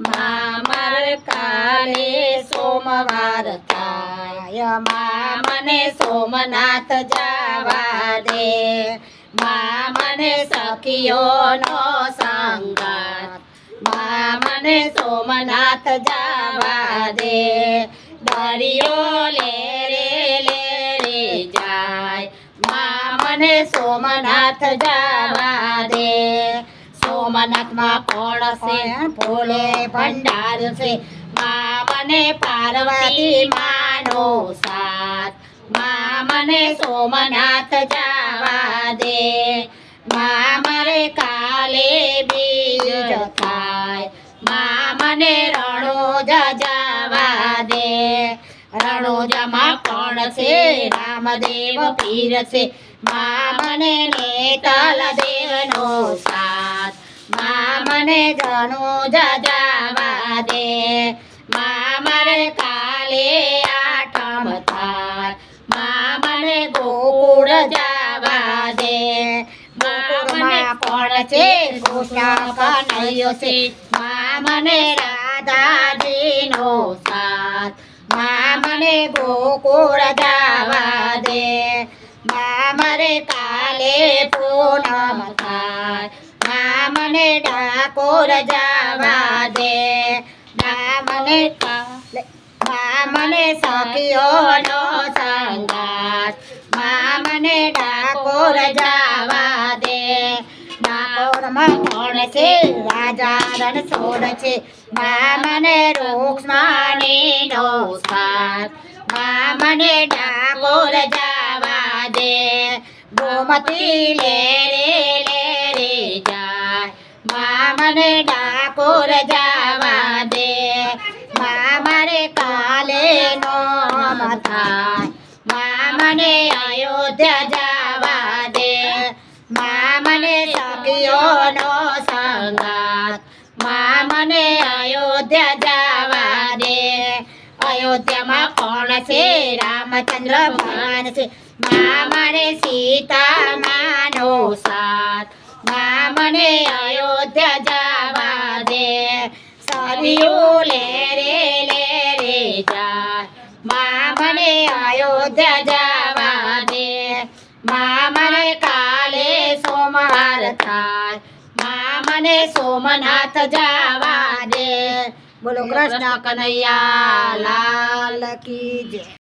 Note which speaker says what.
Speaker 1: મામર કાલે સોમવાર થાય મા મને સોમનાથ જવા દે મા મને સખીઓનો સંગાત મા મને સોમનાથ જવા દે દરિયો મને સોમનાથ જાવા દે સોમનાથમાં કોણ છે ભોલે ભંડાર છે મા મને પાર્વતી માનો સાથ. મા મને સોમનાથ જાવા દે મા મારે કાલે બીજ થાય. મા મને રણોજ જવા દે રણોજામાં કોણ છે રામદેવ પીર છે મા મને નેતલ દેવનો સાથ. મામને જણો જવા દે. મા કાલે આઠમ થાય મા મને ગોકુળ જવા દે. મામને કોણ છે. કૃષ્ણ કનૈયો છે સાથ. મામને ગોકુળ જવા કાલે પૂનમ થાય મા મને ડાકોર જવા દે. મા મને મા મને સખીઓનો સંગાત મા મને ડાકોર જવા દે. ડાકોરમાં કોણ છે? રાજા રણછોડ છે. મા મને રૂક્ષ્મણીનો સાથ મા ડાકોર જવા દે. ગોમતી લે રે લે રે જાય મા મને ડાકોર જવા દે મા મારે કાલે નો થાય મા મને અયોધ્યા જવા દે મા મને સખીઓનો સંગાત મા મને અયોધ્યા જવા દે અયોધ્યામાં કોણ છે રામચંદ્ર ભગવાન છે મા મને મને અયોધ્યા જવા દે. સરિયું લે રે લે રે જા. મા મને અયોધ્યા જવા દે. મા મને કાલે સોમવાર થાય. મા મને સોમનાથ જવા દે.
Speaker 2: બોલો કૃષ્ણ કનૈયા, લાલ કી જય.